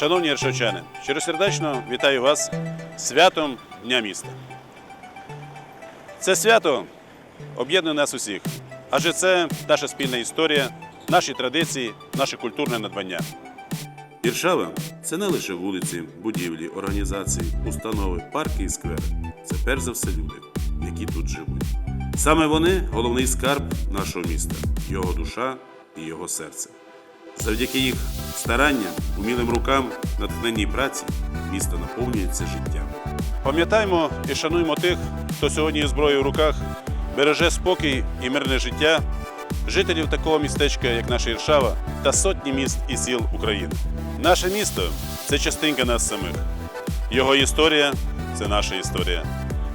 Шановні яршовчани, щиросердечно вітаю вас святом Дня міста. Це свято об'єднує нас усіх, адже це наша спільна історія, наші традиції, наше культурне надбання. Іршава це не лише вулиці, будівлі, організації, установи, парки і сквери. Це перш за все люди, які тут живуть. Саме вони головний скарб нашого міста, його душа і його серце. Завдяки їх старанням, умілим рукам, натхненній праці місто наповнюється життям. Пам'ятаємо і шануємо тих, хто сьогодні зброєю в руках береже спокій і мирне життя жителів такого містечка, як наша Іршава, та сотні міст і сіл України. Наше місто це частинка нас самих. Його історія це наша історія.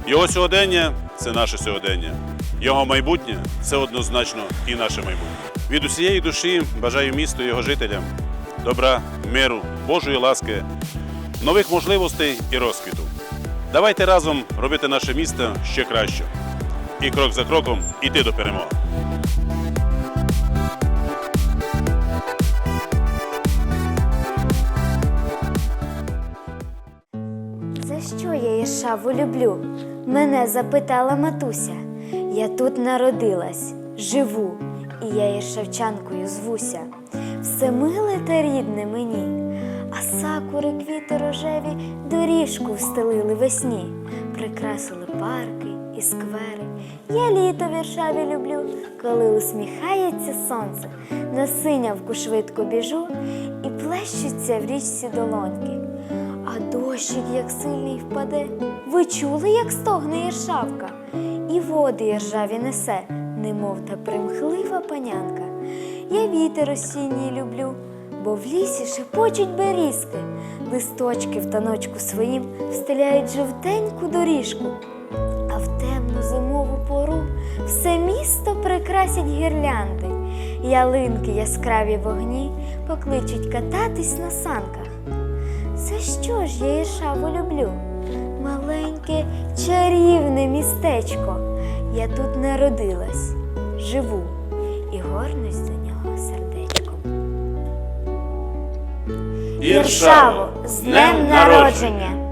Його сьогодення це наше сьогодення. Його майбутнє це однозначно і наше майбутнє. Від усієї душі бажаю місту і його жителям добра, миру, Божої ласки, нових можливостей і розквіту. Давайте разом робити наше місто ще краще. І крок за кроком іти до перемоги. За що я Іршаву люблю? Мене запитала матуся. Я тут народилась, живу, і я іршавчанкою звуся. Все миле та рідне мені, а сакури квіти рожеві доріжку встелили весні, прикрасили парки і сквери. Я літо в Іршаві люблю, коли усміхається сонце, на синявку швидко біжу і плещуться в річці долоньки. А дощик, як сильний впаде, ви чули, як стогне іршавка, і води іржаві несе, немов та примхлива панянка. Я вітер осінній люблю, бо в лісі шепочуть берізки, листочки в таночку своїм встеляють жовтеньку доріжку. А в темну зимову пору все місто прикрасять гірлянди, ялинки яскраві вогні покличуть кататись на санках. За що ж я Іршаву люблю? Маленьке чарівне містечко. Я тут народилась, живу і горнусь до нього сердечком. Іршаво, з днем народження!